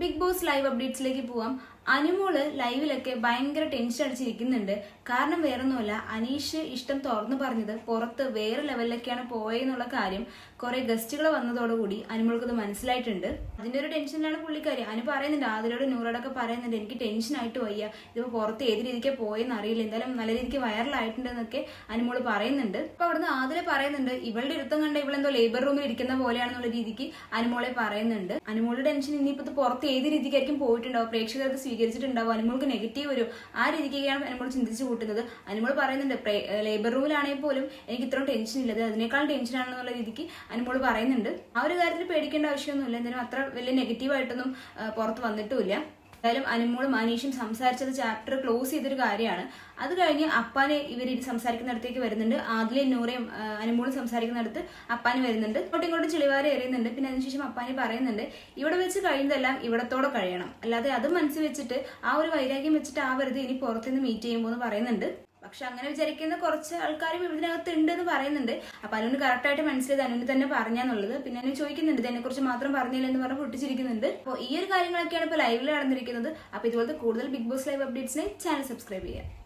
Big Boss live അപ്ഡേറ്റ്സിലേക്ക് പോവാം. അനുമോൾ ലൈവിലൊക്കെ ഭയങ്കര tension അടിച്ചിരിക്കുന്നുണ്ട്. കാരണം വേറൊന്നുമല്ല അനീഷ് ഇഷ്ടം തുറന്നു പറഞ്ഞത് പുറത്ത് വേറെ ലെവലിലൊക്കെയാണ് പോയെന്നുള്ള കാര്യം കുറെ ഗസ്റ്റുകൾ വന്നതോടുകൂടി അനുമോൾക്ക് ഇത് മനസ്സിലായിട്ടുണ്ട്. അതിന്റെ ഒരു ടെൻഷനിലാണ് പുള്ളിക്കാരി. അനു പറയുന്നുണ്ട് ആതിരോട് നൂറോടൊക്കെ പറയുന്നുണ്ട് എനിക്ക് ടെൻഷൻ ടെൻഷനായിട്ട് വയ്യ. ഇതിപ്പോ പുറത്ത് ഏത് രീതിക്ക് പോയെന്ന് അറിയില്ല. എന്തായാലും നല്ല രീതിക്ക് വൈറലായിട്ടുണ്ടെന്നൊക്കെ അനുമോൾ പറയുന്നുണ്ട്. അപ്പൊ അവിടുന്ന് ആതിരെ പറയുന്നുണ്ട് ഇവളുടെ ഇരുത്തം കണ്ട ഇവളെന്തോ ലേബർ റൂമിൽ ഇരിക്കുന്ന പോലെയാണെന്നുള്ള രീതിക്ക് അനുമോളെ പറയുന്നുണ്ട്. അനുമോളുടെ ടെൻഷൻ ഇനിയിപ്പോ ഇത് ഏത് രീതിക്കായിരിക്കും പോയിട്ടുണ്ടാവും പ്രേക്ഷകർ അത് സ്വീകരിച്ചിട്ടുണ്ടാവും അനുമോൾക്ക് നെഗറ്റീവ് വരും. ആ രീതിക്കാണ് അനുമോൾ ചിന്തിച്ചു കൂട്ടുന്നത്. അനുമോൾ പറയുന്നുണ്ട് ലേബർ റൂമിലാണെങ്കിൽ പോലും എനിക്ക് ഇത്രയും ടെൻഷൻ ഇല്ല. അത് അതിനേക്കാൾ ടെൻഷനാണെന്നുള്ള രീതിക്ക് അനുമോൾ പറയുന്നുണ്ട്. ആ ഒരു കാര്യത്തിൽ പേടിക്കേണ്ട ആവശ്യമൊന്നുമില്ല. എന്തായാലും അത്ര വലിയ നെഗറ്റീവായിട്ടൊന്നും പുറത്ത് വന്നിട്ടുമില്ല. എന്തായാലും അനുമോളും അനീഷും സംസാരിച്ചത് ചാപ്റ്റർ ക്ലോസ് ചെയ്തൊരു കാര്യമാണ്. അത് കഴിഞ്ഞ് അപ്പാനെ ഇവർ സംസാരിക്കുന്നിടത്തേക്ക് വരുന്നുണ്ട്. ആദിലെ നൂറയും അനുമോളും സംസാരിക്കുന്നിടത്ത് അപ്പാന് വരുന്നുണ്ട്. ഇങ്ങോട്ടും ഇങ്ങോട്ടും ചെളിവാരി എറിയുന്നുണ്ട്. പിന്നെ അതിനുശേഷം അപ്പാനെ പറയുന്നുണ്ട് ഇവിടെ വെച്ച് കഴിയുന്നതെല്ലാം ഇവിടത്തോടെ കഴിയണം. അല്ലാതെ അത് മനസ്സിൽ വെച്ചിട്ട് ആ ഒരു വൈരാഗ്യം വെച്ചിട്ട് ആ വെറുതെ ഇനി പുറത്തുനിന്ന് മീറ്റ് ചെയ്യുമ്പോൾ എന്ന് പറയുന്നുണ്ട്. പക്ഷെ അങ്ങനെ വിചാരിക്കുന്ന കുറച്ച് ആൾക്കാരും ഇതിനകത്ത് ഉണ്ട് എന്ന് പറയുന്നുണ്ട്. അപ്പൊ അനുവിന് കറക്റ്റായിട്ട് മനസ്സിലായത് അനുവിന് തന്നെ പറഞ്ഞാന്നുള്ളത്. പിന്നെ അനു ചോദിക്കുന്നുണ്ട് ഇതിനെ കുറിച്ച് മാത്രം പറഞ്ഞില്ല എന്ന് പറഞ്ഞ് പൊട്ടിച്ചിരിക്കുന്നുണ്ട്. അപ്പോൾ ഈ ഒരു കാര്യങ്ങളൊക്കെയാണ് ഇപ്പൊ ലൈവിൽ നടന്നിരിക്കുന്നത്. അപ്പൊ ഇതുപോലത്തെ കൂടുതൽ ബിഗ് ബോസ് ലൈവ് അപ്ഡേറ്റ്സിനെ ചാനൽ സബ്സ്ക്രൈബ് ചെയ്യുക.